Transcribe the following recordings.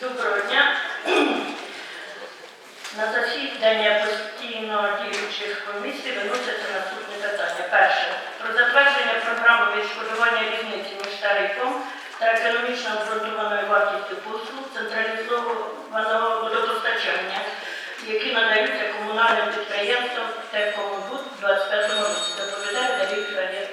Доброго дня. На засідання постійно діючих комісій виносяться наступні питання. Перше. Про затвердження програми відшкодування різниці між тарифом та економічно обґрунтованою вартістю послуг централізованого водопостачання, які надаються комунальним підприємствам «Тепломобуд» у 25 році. Доповідає Давид Федір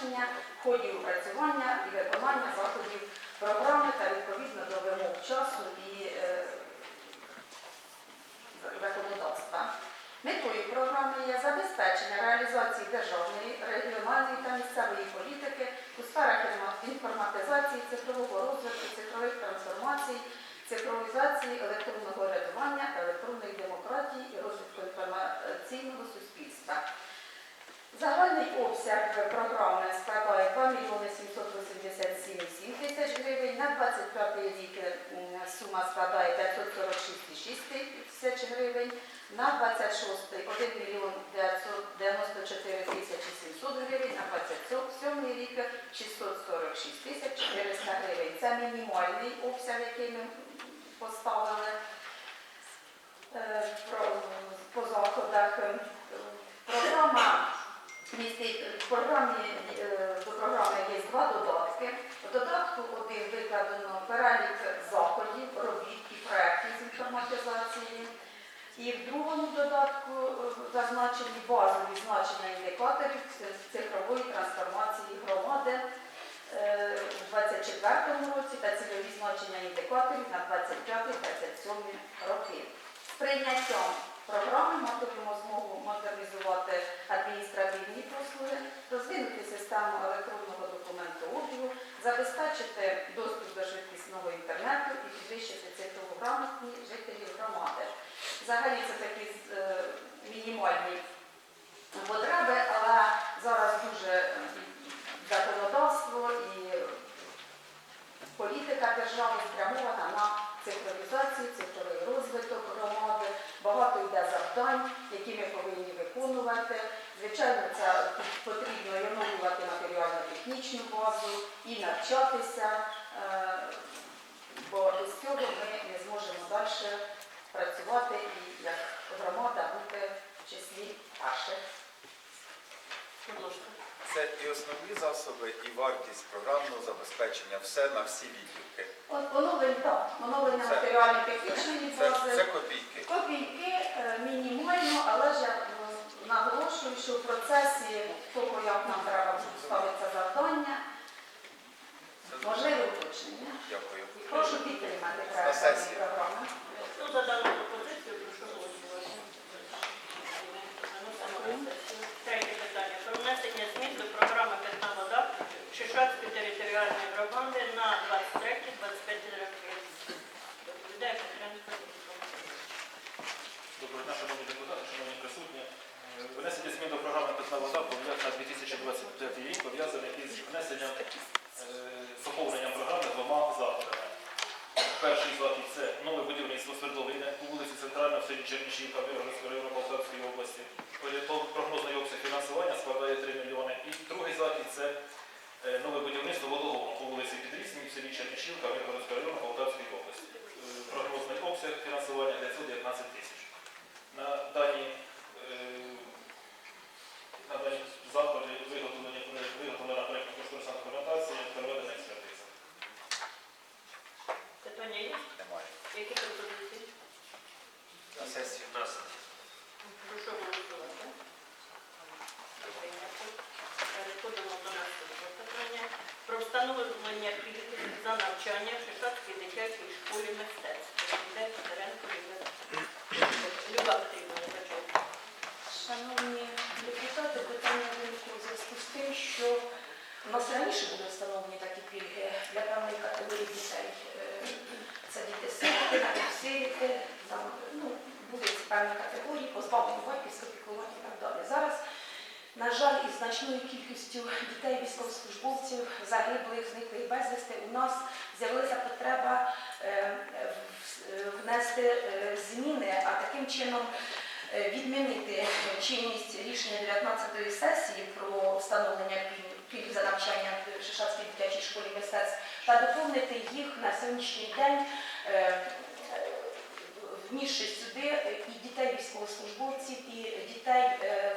уточнення в ході опрацювання і виконання заходів програми та відповідно до вимог часу і е, законодавства. Метою програми є забезпечення реалізації державної, регіональної та місцевої політики у сферах інформатизації, цифрового розвитку, цифрових трансформацій, цифровізації електронного рядування, електронної демократії і розвитку інформаційного суспільства. Загальний обсяг програми складає 2 мільйони 787,7 тисяч гривень. На 25 рік сума складає 546,6 тисяч гривень. На 26 1 мільйон 994 тисячі 700 гривень. На 27 рік 646 тисяч 400 гривень. Це мінімальний обсяг, який ми поставили е, по заходах. Е, в програмі е, до програми є два додатки. У додатку один викладено перелік заходів, робіт і проєктів з інформатизації. І в другому додатку е, зазначені базові значення індикаторів цифрової трансформації громади е, у 2024 році та цільові значення індикаторів на 25-27 роки. Прийняттям програми матимемо змогу модернізувати адміністративні послуги, розвинути систему електронного документообігу, забезпечити доступ до швидкісного інтернету і підвищити цифрову грамотність жителів громади. Взагалі це такі е, мінімальні потреби, які ми повинні виконувати. Звичайно, це потрібно і оновлювати матеріально-технічну базу і навчатися, е, бо без цього ми не зможемо далі працювати і як громада бути в числі перших. Це і основні засоби, і вартість програмного забезпечення, все на всі відділки. От оновлення, так, оновлення матеріально-технічної бази. це копійки. Копійки е, мінімально, але ж я е, наголошую, що в процесі того, як нам треба ставитися завдання, можливе можливі уточнення. Дякую. Прошу підтримати На проект сесії. чином е, відмінити чинність рішення 19 сесії про встановлення пільг за навчання в Шишацькій дитячій школі мистецтв та доповнити їх на сьогоднішній день, е, е, внісши сюди і дітей військовослужбовців, і дітей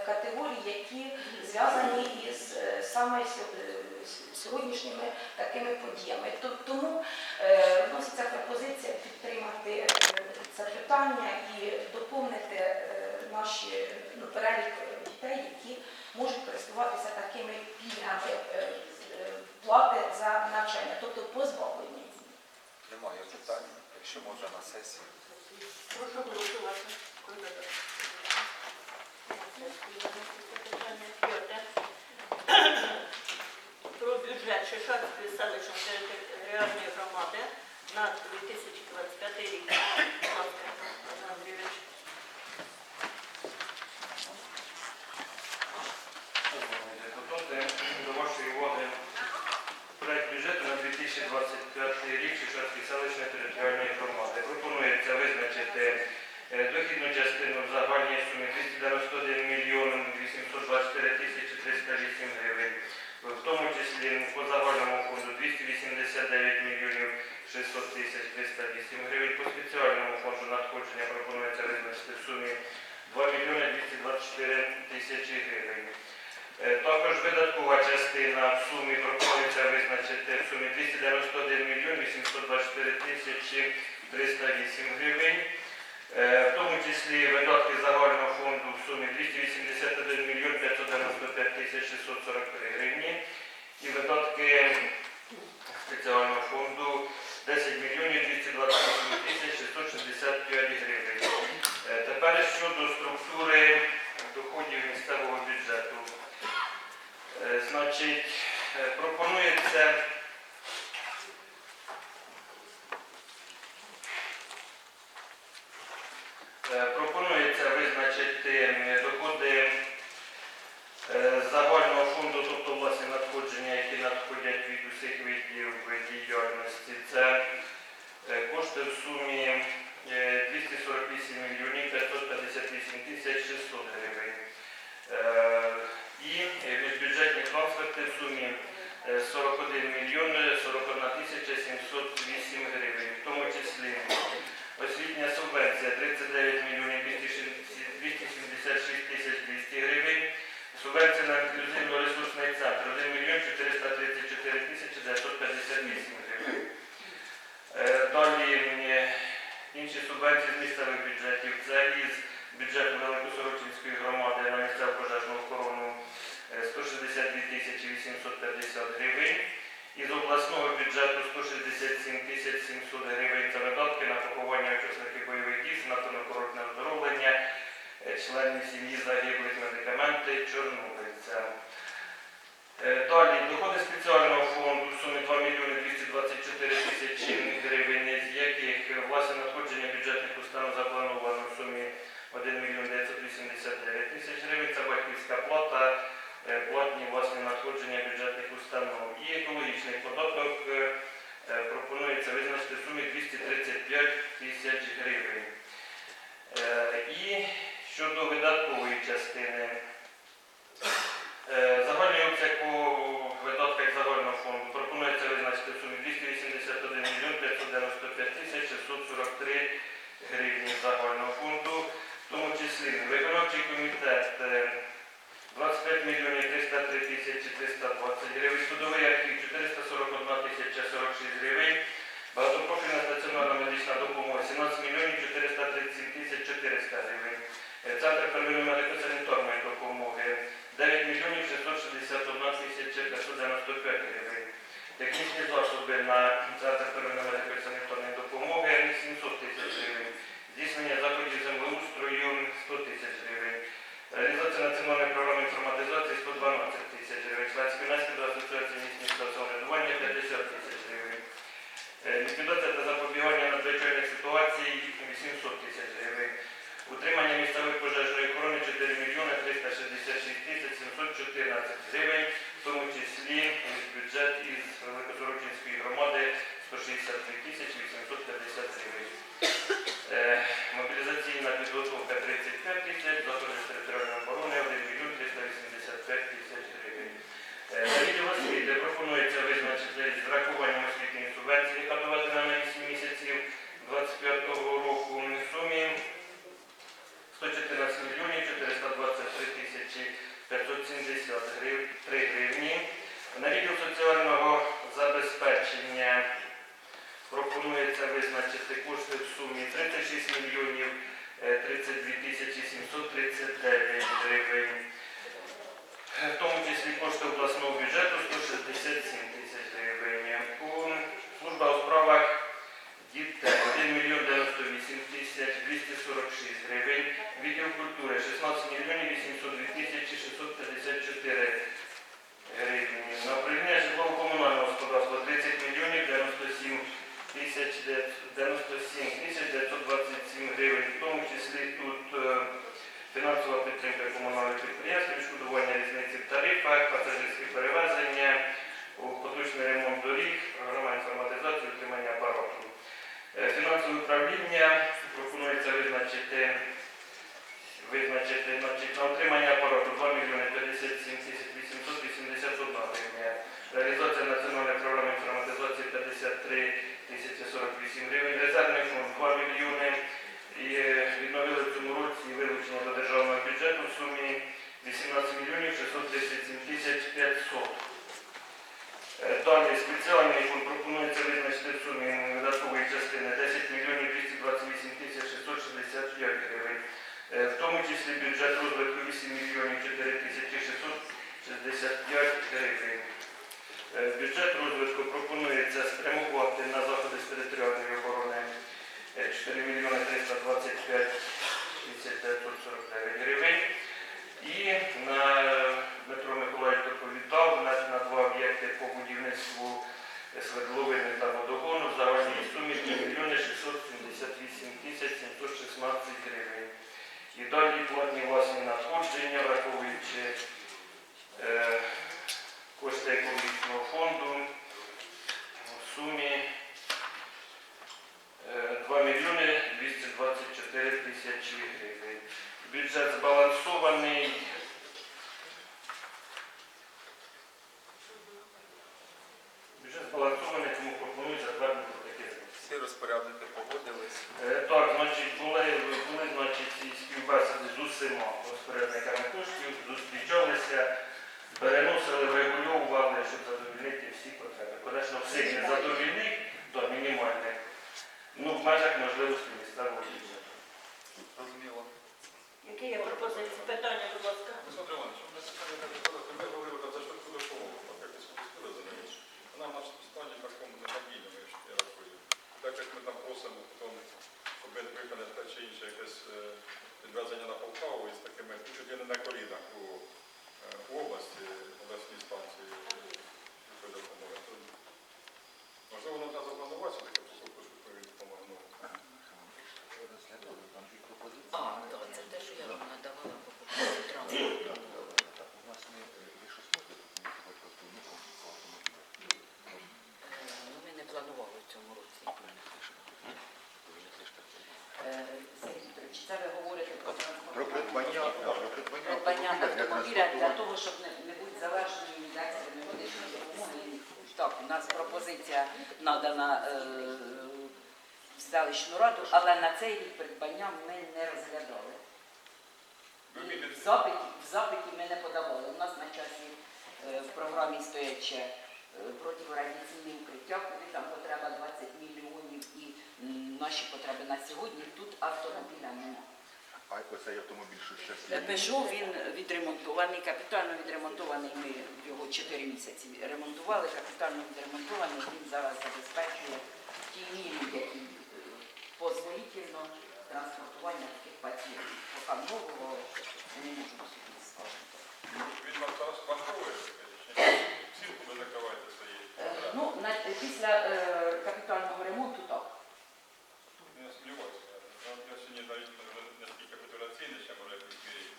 категорій, які зв'язані із саме сьогоднішніми такими подіями. Тому вноситься пропозиція підтримати це питання і доповнити е, наші ну, перелік дітей, які можуть користуватися такими пільгами е, е, плати за навчання, тобто позбавлені. Немає питань, якщо можна на сесії. Прошу голосувати. Про бюджет Шишацької селищної територіальної громади на 2025 рік. Engineering, realizacja Nacjonalnej Programy пропонується визначити кошти в сумі 36 мільйонів е, 32 тисячі 739 гривень, в тому числі кошти обласного бюджету 167 автомобіля для того, щоб не, не бути залежною від екстреної медичної допомоги. Так, у нас пропозиція надана е, в селищну раду, але на цей рік придбання ми не розглядали. І В запиті, в запиті ми не подавали. У нас на часі е, в програмі стоять ще е, укриття, куди там потреба 20 мільйонів і м, наші потреби на сьогодні. Тут автомобіля немає. А оцей автомобіль, що зараз Пежо він відремонтований, капітально відремонтований. Ми його 4 місяці ремонтували, капітально відремонтований. Він зараз забезпечує ті мірі, які е, позволительно транспортування таких пацієнтів. Поки нового не можемо собі сказати. Він вам скажіть, цілку ви закриваєте свої. Е, Ну, на, після е, капітального ремонту так. Не сумніваюся. Я, я сьогодні навіть не, не стільки капітуляційний, ще може якось мірі.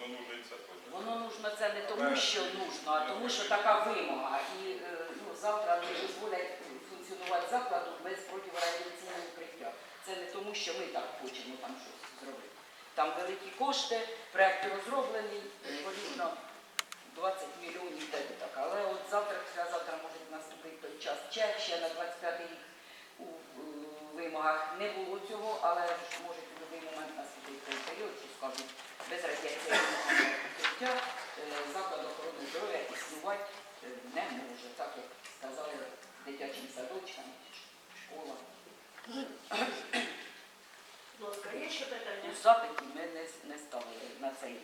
Воно нужиться теж. Воно нужно це не тому, що нужно, а тому, що така вимога. І е, ну, завтра не дозволять функціонувати закладу без протирадіаційного укриття. Це не тому, що ми так хочемо там щось зробити. Там великі кошти, проект розроблений, відповідно 20 мільйонів де так. Але от завтра, післязавтра може наступити той час. Ще, ще на 25 рік у е, вимогах не було цього, але може в будь-який момент наступити той період, що скажуть, без радіаційного укриття е, заклад охорони здоров'я існувати е, не може, так як сказали дитячим садочкам, школам. Є ще питання? У запиті ми не, не ставили на цей.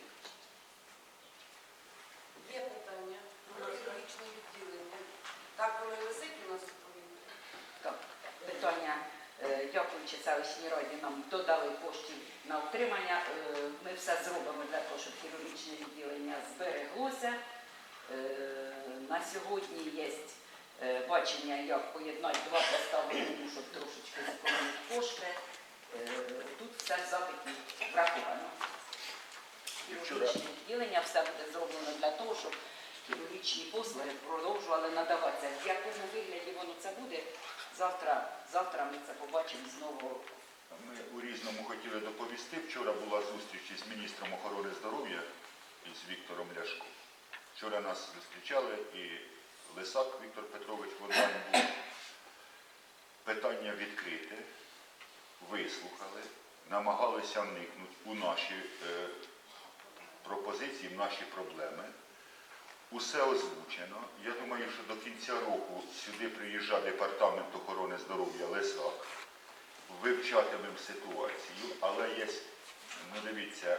Є питання про хірургічне відділення. Так воно і висить у нас у. Так, питання, дякуючи селищній раді, нам додали коштів на утримання. Е, Ми все зробимо для того, щоб хірургічне відділення збереглося. Е, На сьогодні є е, бачення, як поєднати два поставлені, щоб трошечки зекономити кошти. Е, Тут все в запиті враховано. Хірургічне відділення все буде зроблено для того, щоб хірургічні послуги продовжували надаватися. В якому вигляді воно це буде, завтра, завтра ми це побачимо знову. Ми у різному хотіли доповісти. Вчора була зустріч із міністром охорони здоров'я із Віктором Ляшко. Вчора нас зустрічали і Лисак Віктор Петрович в був. Питання відкрите, вислухали, намагалися вникнути у наші е, пропозиції, в наші проблеми. Усе озвучено. Я думаю, що до кінця року сюди приїжджає департамент охорони здоров'я Лисак вивчатимемо ситуацію, але є, ну дивіться,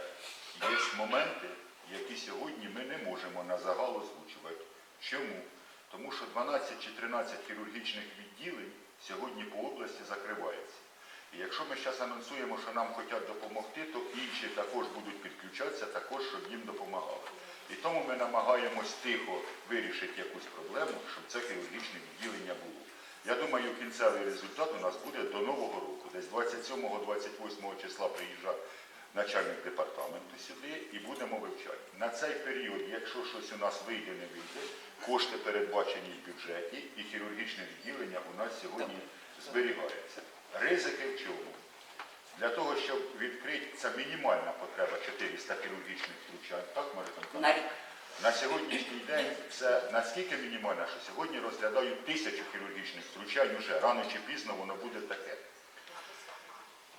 є моменти, які сьогодні ми не можемо на загал озвучувати. Чому? Тому що 12 чи 13 хірургічних відділень сьогодні по області закриваються. І якщо ми зараз анонсуємо, що нам хочуть допомогти, то інші також будуть підключатися, також, щоб їм допомагали. І тому ми намагаємось тихо вирішити якусь проблему, щоб це хірургічне відділення було. Я думаю, кінцевий результат у нас буде до Нового року. Десь 27-28 числа приїжджає начальник департаменту сюди і будемо вивчати. На цей період, якщо щось у нас вийде, не вийде, кошти передбачені в бюджеті і хірургічне відділення у нас сьогодні зберігається. Ризики в чому? Для того, щоб відкрити, це мінімальна потреба 400 хірургічних втручань. Так, може там На рік. на сьогоднішній день це наскільки мінімально, що сьогодні розглядають тисячу хірургічних втручань уже рано чи пізно воно буде таке.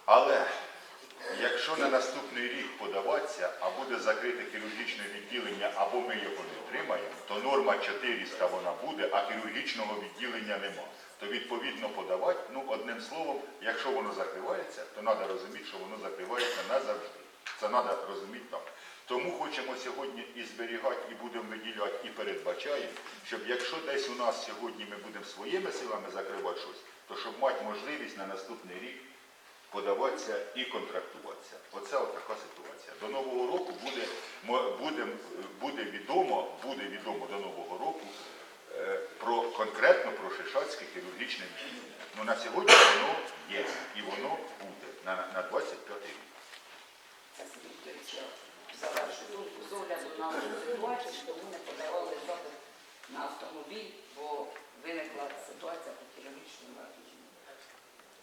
Але якщо на наступний рік подаватися, а буде закрите хірургічне відділення, або ми його не отримаємо, то норма 400 вона буде, а хірургічного відділення нема. То відповідно подавати, ну одним словом, якщо воно закривається, то треба розуміти, що воно закривається назавжди. Це треба розуміти так. Тому хочемо сьогодні і зберігати, і будемо виділяти, і передбачаємо, щоб якщо десь у нас сьогодні ми будемо своїми силами закривати щось, то щоб мати можливість на наступний рік подаватися і контрактуватися. Оце така ситуація. До Нового року буде, буде, буде відомо, буде відомо до Нового року е, про конкретно про Шишацьке хірургічне відділення. Ну на сьогодні воно є і воно буде на, на 25 рік. Вікторовича завершую думку з огляду на ситуацію, ситуацію, ми не подавали запит на автомобіль, бо виникла ситуація по хірургічному радіжному.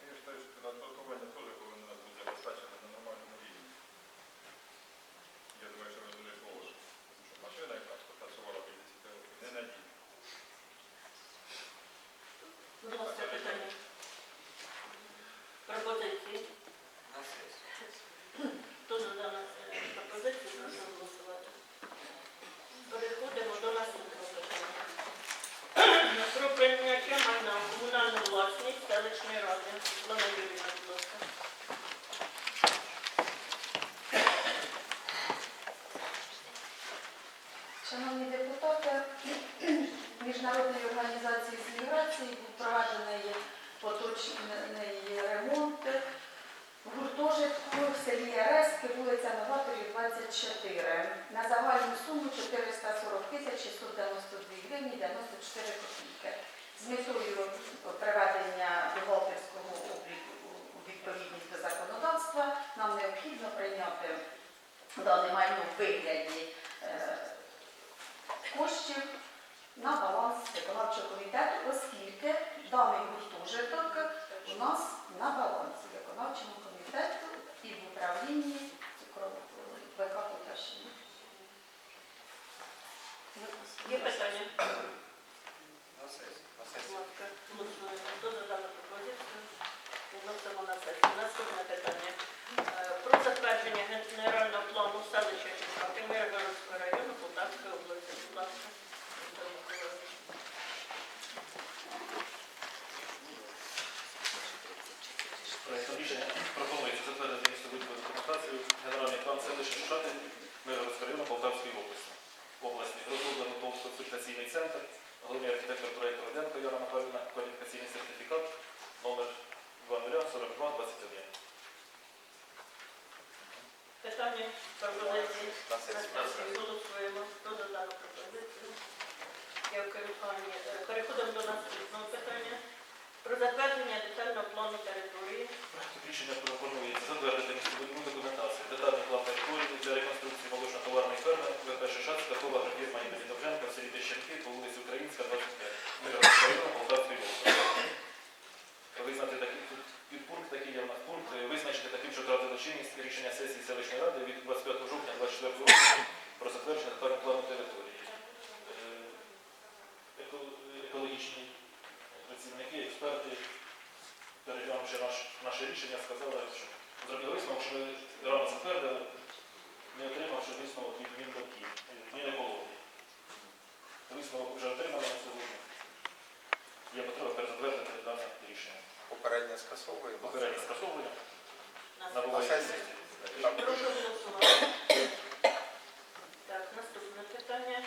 Я вважаю, що транспортування теж повинно нас бути забезпечено на нормальному рівні. Я думаю, що ви дуже положите. Тому що машина, яка працювала 50 років, не надійна. Будь ласка, питання. Пропозиції. Хто за дану е, пропозицію, прошу голосувати. Переходимо до наступного питання. Про прийняття майна у комунальну власність селищної ради. Світлана Юрійовна, будь ласка. Шановні депутати, Міжнародної організації з міграції був проведений поточний ремонт в гуртожитку в селі Яреське, вулиця Новаторів, 24. На загальну суму 440 тисяч 692 гривні 94 копійки. З метою приведення бухгалтерського обліку у відповідність до законодавства нам необхідно прийняти дане майно в вигляді е, коштів на баланс виконавчого комітету, оскільки даний гуртожиток у нас на балансі виконавчого комітету і в управлінні ВК Поташні. Є питання? На сесію. На ласка, голосуємо. Хто за дану пропозицію? Виносимо на сесію. Наступне питання. Е, Про затвердження генерального наше рішення, сказали, що зробили висновок, що ми рано затвердили, не отримавши висновок від Міндоків, Мінекології. Висновок вже отримали на сьогодні. Є потреба перезатвердити дане рішення. Попереднє скасовуємо. Попереднє скасовування На На сесії. Прошу голосувати. Так, наступне питання.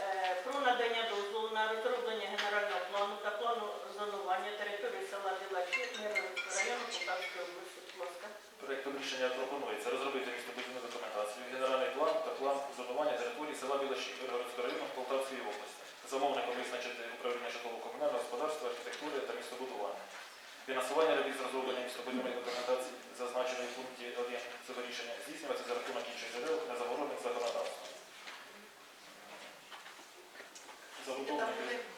Е, Про надання дозволу на розроблення генерального плану та плану зонування території села Білачі Миргородського району Полтавської області. Будь ласка. Проектом рішення пропонується розробити містобудівну документацію, генеральний план та план зонування території села Білаші Виргородського району Полтавської області. Замовником визначити управління житлово-комунального господарства, архітектури та містобудування. Фінансування робіт з розроблення містобудівної документації, зазначеної в пункті 1 цього рішення, здійснюється за рахунок інших джерел, не заборонених законодавством. Забудовники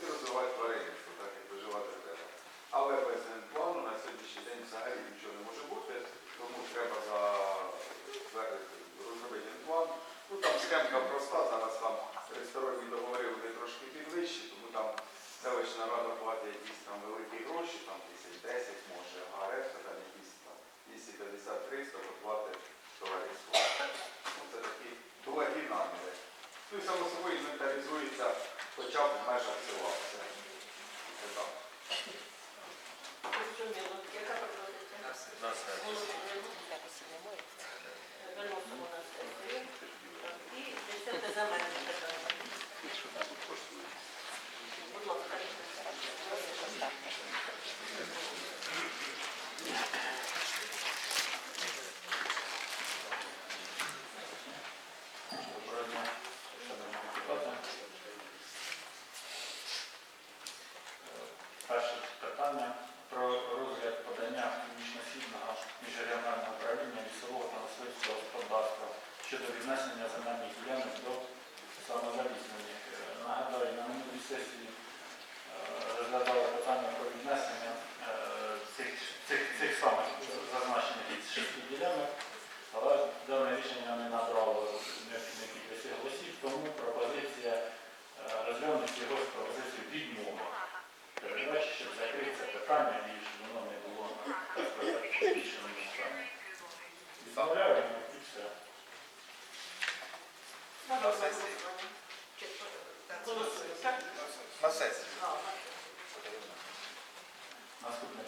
І розвивати творення, що так і вижива людина. Але без плану на сьогоднішній день взагалі нічого не може бути, тому треба за розробити план. Ну там схемка про... Наступне